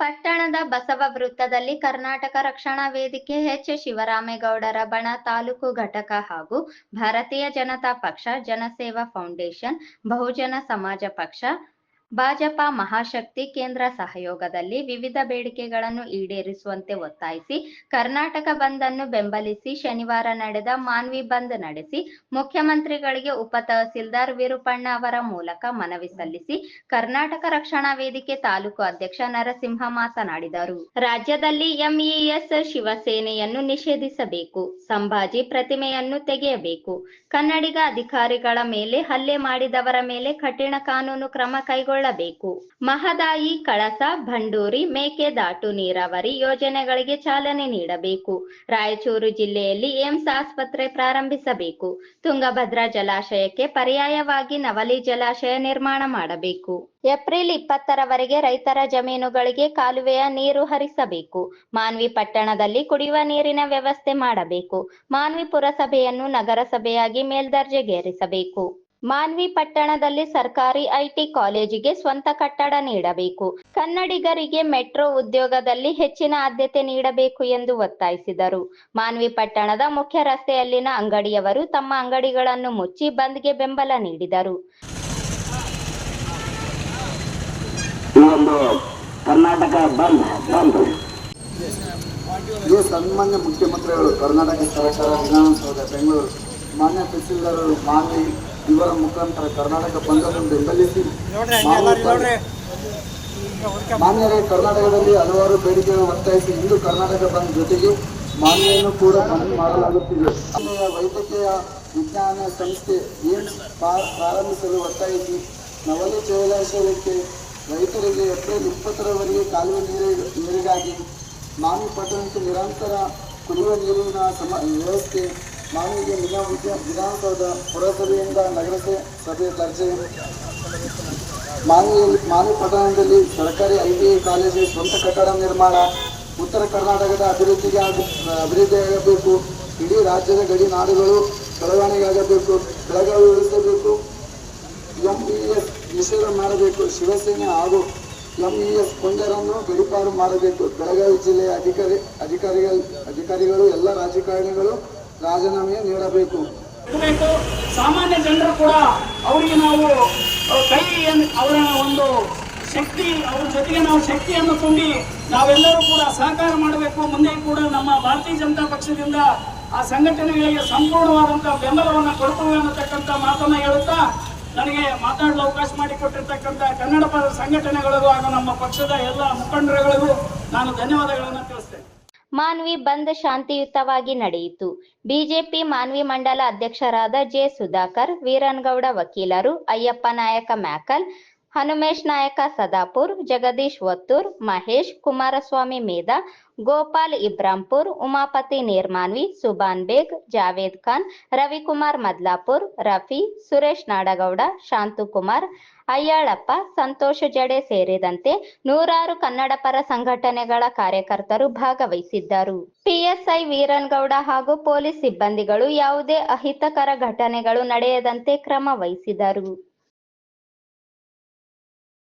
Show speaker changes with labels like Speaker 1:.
Speaker 1: ಪಟ್ಟಣದ ಬಸವ ವೃತ್ತದಲ್ಲಿ ಕರ್ನಾಟಕ ರಕ್ಷಣಾ ವೇದಿಕೆ ಎಚ್ ಶಿವರಾಮೇಗೌಡರ ಬಣ ತಾಲೂಕು ಘಟಕ ಹಾಗೂ ಭಾರತೀಯ ಜನತಾ ಪಕ್ಷ, ಜನಸೇವಾ ಫೌಂಡೇಶನ್, ಬಹುಜನ ಸಮಾಜ ಪಕ್ಷ ಭಾಜಪ ಮಹಾಶಕ್ತಿ ಕೇಂದ್ರ ಸಹಯೋಗದಲ್ಲಿ ವಿವಿಧ ಬೇಡಿಕೆಗಳನ್ನು ಈಡೇರಿಸುವಂತೆ ಒತ್ತಾಯಿಸಿ ಕರ್ನಾಟಕ ಬಂದ್ ಅನ್ನು ಬೆಂಬಲಿಸಿ ಶನಿವಾರ ನಡೆದ ಮಾನ್ವಿ ಬಂದ್ ನಡೆಸಿ ಮುಖ್ಯಮಂತ್ರಿಗಳಿಗೆ ಉಪ ತಹಸೀಲ್ದಾರ್ ವಿರುಪಣ್ಣ ಅವರ ಮೂಲಕ ಮನವಿ ಸಲ್ಲಿಸಿ ಕರ್ನಾಟಕ ರಕ್ಷಣಾ ವೇದಿಕೆ ತಾಲೂಕು ಅಧ್ಯಕ್ಷ ನರಸಿಂಹ ಮಾತನಾಡಿದರು. ರಾಜ್ಯದಲ್ಲಿ ಎಂಇಎಸ್ ಶಿವಸೇನೆಯನ್ನು ನಿಷೇಧಿಸಬೇಕು, ಸಂಭಾಜಿ ಪ್ರತಿಮೆಯನ್ನು ತೆಗೆಯಬೇಕು, ಕನ್ನಡಿಗ ಅಧಿಕಾರಿಗಳ ಮೇಲೆ ಹಲ್ಲೆ ಮಾಡಿದವರ ಮೇಲೆ ಕಠಿಣ ಕಾನೂನು ಕ್ರಮ ಕೈಗೊಳ್ಳಬೇಕು ಮಹದಾಯಿ, ಕಳಸ, ಭಂಡೂರಿ ಮೇಕೆದಾಟು ನೀರಾವರಿ ಯೋಜನೆಗಳಿಗೆ ಚಾಲನೆ ನೀಡಬೇಕು. ರಾಯಚೂರು ಜಿಲ್ಲೆಯಲ್ಲಿ ಏಮ್ಸ್ ಆಸ್ಪತ್ರೆ ಪ್ರಾರಂಭಿಸಬೇಕು. ತುಂಗಭದ್ರಾ ಜಲಾಶಯಕ್ಕೆ ಪರ್ಯಾಯವಾಗಿ ನವಲಿ ಜಲಾಶಯ ನಿರ್ಮಾಣ ಮಾಡಬೇಕು. ಏಪ್ರಿಲ್ ಇಪ್ಪತ್ತರವರೆಗೆ ರೈತರ ಜಮೀನುಗಳಿಗೆ ಕಾಲುವೆಯ ನೀರು ಹರಿಸಬೇಕು. ಮಾನ್ವಿ ಪಟ್ಟಣದಲ್ಲಿ ಕುಡಿಯುವ ನೀರಿನ ವ್ಯವಸ್ಥೆ ಮಾಡಬೇಕು. ಮಾನ್ವಿ ಪುರಸಭೆಯನ್ನು ನಗರಸಭೆಯಾಗಿ ಮೇಲ್ದರ್ಜೆಗೇರಿಸಬೇಕು. ಮಾನ್ವಿ ಪಟ್ಟಣದಲ್ಲಿ ಸರ್ಕಾರಿ ಐಟಿ ಕಾಲೇಜಿಗೆ ಸ್ವಂತ ಕಟ್ಟಡ ನೀಡಬೇಕು. ಕನ್ನಡಿಗರಿಗೆ ಮೆಟ್ರೋ ಉದ್ಯೋಗದಲ್ಲಿ ಹೆಚ್ಚಿನ ಆದ್ಯತೆ ನೀಡಬೇಕು ಎಂದು ಒತ್ತಾಯಿಸಿದರು. ಮಾನ್ವಿ ಪಟ್ಟಣದ ಮುಖ್ಯ ರಸ್ತೆಯಲ್ಲಿನ ಅಂಗಡಿಯವರು ತಮ್ಮ ಅಂಗಡಿಗಳನ್ನು ಮುಚ್ಚಿ ಬಂದ್ಗೆ ಬೆಂಬಲ ನೀಡಿದರು.
Speaker 2: ಈ ಒಂದು ಕರ್ನಾಟಕ
Speaker 3: ಸನ್ಮಾನ್ಯ ಮುಖ್ಯಮಂತ್ರಿಗಳು ಕರ್ನಾಟಕ ಸರ್ಕಾರ ವಿಧಾನಸೌಧ ಬೆಂಗಳೂರು. ಮಾನ್ಯ ತಹಸೀಲ್ದಾರರು ಮಾನ್ವಿ ಇವರ ಮುಖಾಂತರ ಕರ್ನಾಟಕ ಬಂದನ್ನು ಬೆಂಬಲಿಸಿ ಮಾನ್ಯ ಮಾನ್ಯರೇ ಕರ್ನಾಟಕದಲ್ಲಿ ಹಲವಾರು ಬೇಡಿಕೆಗಳನ್ನು ಒತ್ತಾಯಿಸಿ ಇಂದು ಕರ್ನಾಟಕ ಬಂದ್ ಜೊತೆಗೆ ಮಾನ್ಯವನ್ನು ಕೂಡ ಬಂದ್ ಮಾಡಲಾಗುತ್ತಿದೆ. ಮಾನ್ಯ ವೈದ್ಯಕೀಯ ವಿಜ್ಞಾನ ಸಂಸ್ಥೆ ಏಮ್ಸ್ ಪ್ರಾರಂಭಿಸಲು ಒತ್ತಾಯಿಸಿ ನವಲಿ ಜಲಾಶಯಕ್ಕೆ ರೈತರಿಗೆ ಏಪ್ರಿಲ್ ಇಪ್ಪತ್ತರವರೆಗೆ ಕಾಲುವೆ ನೀರು ನೀರಿಗಾಗಿ ಮಾನ್ಯ ಪಟ್ಟಣಕ್ಕೆ ನಿರಂತರ ಕುಡಿಯುವ ನೀರಿನ ಸಮ ವ್ಯವಸ್ಥೆ ಮಾನ್ವಿಗೆ ವಿಧಾನ ವಿಧಾನಸೌಧ ಪುರಸಭೆಯಿಂದ ನಗರಸಭೆ ಸಭೆ ದರ್ಜೆ ಮಾನ್ವಿ ಮಾನ್ವಿ ಪಟ್ಟಣದಲ್ಲಿ ಸರ್ಕಾರಿ ಐ ಟಿ ಐ ಕಾಲೇಜು ಸ್ವಂತ ಕಟ್ಟಡ ನಿರ್ಮಾಣ, ಉತ್ತರ ಕರ್ನಾಟಕದ ಅಭಿವೃದ್ಧಿಗೆ ಆಗ- ಅಭಿವೃದ್ಧಿಯಾಗಬೇಕು ಇಡೀ ರಾಜ್ಯದ ಗಡಿ ನಾಡುಗಳು ಬೆಳವಣಿಗೆಯಾಗಬೇಕು, ಬೆಳಗಾವಿ ಉಳಿಸಬೇಕು. ಎಸ್ ನಿಷೇಧ ಮಾಡಬೇಕು, ಶಿವಸೇನೆ ಹಾಗೂ ಎಂ ಇ ಎಸ್ ಕೊಂಡರನ್ನು ಗಡಿಪಾರು ಮಾಡಬೇಕು. ಬೆಳಗಾವಿ ಜಿಲ್ಲೆಯ ಅಧಿಕಾರಿ ಅಧಿಕಾರಿಗಳು ಅಧಿಕಾರಿಗಳು, ಎಲ್ಲ ರಾಜಕಾರಣಿಗಳು ರಾಜೀನಾಮೆ ನೀಡಬೇಕು.
Speaker 4: ಬೇಕು. ಸಾಮಾನ್ಯ ಜನರು ಕೂಡ ಅವರಿಗೆ ನಾವು ಕೈ ಅವರ ಒಂದು ಶಕ್ತಿ, ಅವ್ರ ಜೊತೆಗೆ ನಾವು ಶಕ್ತಿಯನ್ನು ತುಂಬಿ ನಾವೆಲ್ಲರೂ ಕೂಡ ಸಹಕಾರ ಮಾಡಬೇಕು. ಮುಂದೆ ಕೂಡ ನಮ್ಮ ಭಾರತೀಯ ಜನತಾ ಪಕ್ಷದಿಂದ ಆ ಸಂಘಟನೆಗಳಿಗೆ ಸಂಪೂರ್ಣವಾದಂತಹ ಬೆಂಬಲವನ್ನು ಕೊಡ್ತೇವೆ ಅನ್ನತಕ್ಕಂಥ ಮಾತನ್ನ ಹೇಳುತ್ತಾ ನನಗೆ ಮಾತಾಡಲು ಅವಕಾಶ ಮಾಡಿಕೊಟ್ಟಿರ್ತಕ್ಕಂಥ ಕನ್ನಡ ಪದ ಸಂಘಟನೆಗಳಿಗೂ ಹಾಗೂ ನಮ್ಮ ಪಕ್ಷದ ಎಲ್ಲ ಮುಖಂಡರುಗಳಿಗೂ ನಾನು ಧನ್ಯವಾದಗಳನ್ನು ತಿಳಿಸ್ತೇನೆ.
Speaker 1: ಮಾನ್ವಿ ಬಂದ್ ಶಾಂತಿಯುತವಾಗಿ ನಡೆಯಿತು. ಬಿಜೆಪಿ ಮಾನ್ವಿ ಮಂಡಲ ಅಧ್ಯಕ್ಷರಾದ ಜೆ ಸುಧಾಕರ್, ವೀರನ್ಗೌಡ ವಕೀಲರು, ಅಯ್ಯಪ್ಪ ನಾಯಕ ಮ್ಯಾಕಲ್ ಹನುಮೇಶ್ ನಾಯಕ, ಸದಾಪುರ್, ಜಗದೀಶ್ ಒತ್ತೂರ್, ಮಹೇಶ್, ಕುಮಾರಸ್ವಾಮಿ ಮೇಧ, ಗೋಪಾಲ್ ಇಬ್ರಾಂಪುರ್ ಉಮಾಪತಿ ನೇರ್ಮಾನ್ವಿ ಸುಬಾನ್ ಬೇಗ್, ಜಾವೇದ್ ಖಾನ್, ರವಿಕುಮಾರ್ ಮದ್ಲಾಪುರ್, ರಫಿ, ಸುರೇಶ್ ನಾಡಗೌಡ, ಶಾಂತಕುಮಾರ್, ಅಯ್ಯಾಳಪ್ಪ, ಸಂತೋಷ ಜಡೆ ಸೇರಿದಂತೆ ನೂರಾರು ಕನ್ನಡ ಪರ ಸಂಘಟನೆಗಳ ಕಾರ್ಯಕರ್ತರು ಭಾಗವಹಿಸಿದ್ದರು. ಪಿಎಸ್ಐ ವೀರನ್ಗೌಡ ಹಾಗೂ ಪೊಲೀಸ್ ಸಿಬ್ಬಂದಿಗಳು ಯಾವುದೇ ಅಹಿತಕರ ಘಟನೆಗಳು ನಡೆಯದಂತೆ ಕ್ರಮ ವಹಿಸಿದರು.